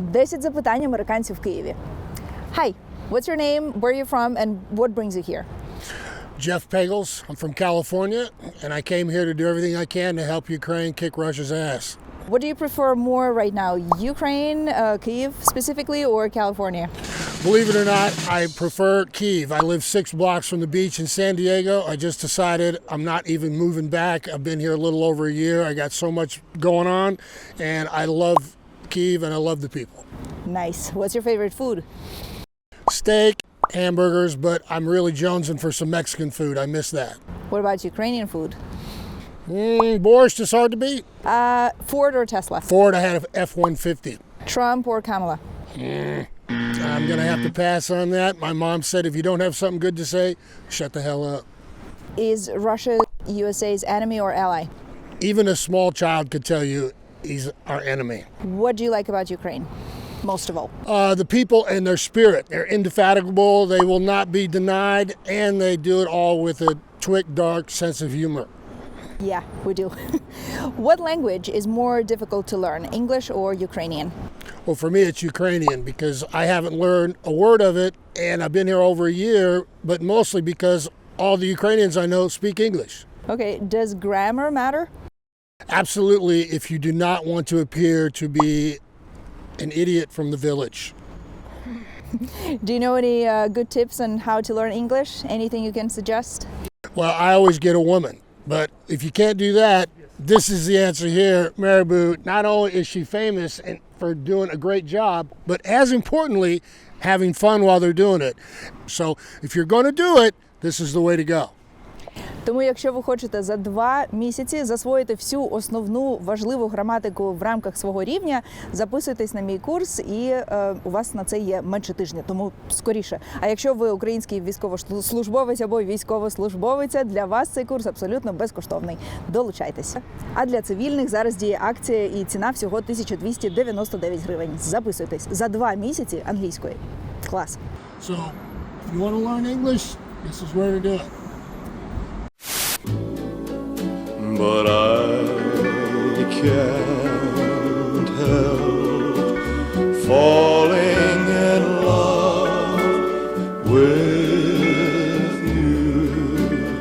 10 запитань американців в Києві. Hi, what's your name? Where are you from? And what brings you here? Jeff Pagels. I'm from California, and I came here to do everything I can to help Ukraine kick Russia's ass. What do you prefer more right now? Ukraine, uh, Kyiv specifically, or California? Believe it or not, I prefer Kiev. I live six blocks from the beach in San Diego. I just decided I'm not even moving back. I've been here a little over a year. I got so much going on, and I love Kiev and I love the people. Nice. What's your favorite food? Steak, hamburgers, but I'm really jonesing for some Mexican food. I miss that. What about Ukrainian food? Mm, borscht is hard to beat. Uh, Ford or Tesla? Ford, I had an F 150. Trump or Kamala? I'm going to have to pass on that. My mom said if you don't have something good to say, shut the hell up. Is Russia USA's enemy or ally? Even a small child could tell you he's our enemy. What do you like about Ukraine? Most of all. Uh, the people and their spirit, they're indefatigable, they will not be denied, and they do it all with a twick, dark sense of humor. Yeah, we do. what language is more difficult to learn, English or Ukrainian? Well, for me, it's Ukrainian because I haven't learned a word of it, and I've been here over a year, but mostly because all the Ukrainians I know speak English. Okay, does grammar matter? Absolutely, if you do not want to appear to be an idiot from the village. Do you know any uh, good tips on how to learn English? Anything you can suggest? Well, I always get a woman, but if you can't do that, this is the answer here. Marabou, not only is she famous and for doing a great job, but as importantly, having fun while they're doing it. So if you're going to do it, this is the way to go. Тому, якщо ви хочете за два місяці засвоїти всю основну важливу граматику в рамках свого рівня, записуйтесь на мій курс, і е, у вас на це є менше тижня, тому скоріше. А якщо ви український військовослужбовець або військовослужбовиця, для вас цей курс абсолютно безкоштовний. Долучайтеся. А для цивільних зараз діє акція і ціна всього 1299 гривень. Записуйтесь за два місяці англійської. Клас. So you want to learn English, this is where to do it. Can't help falling.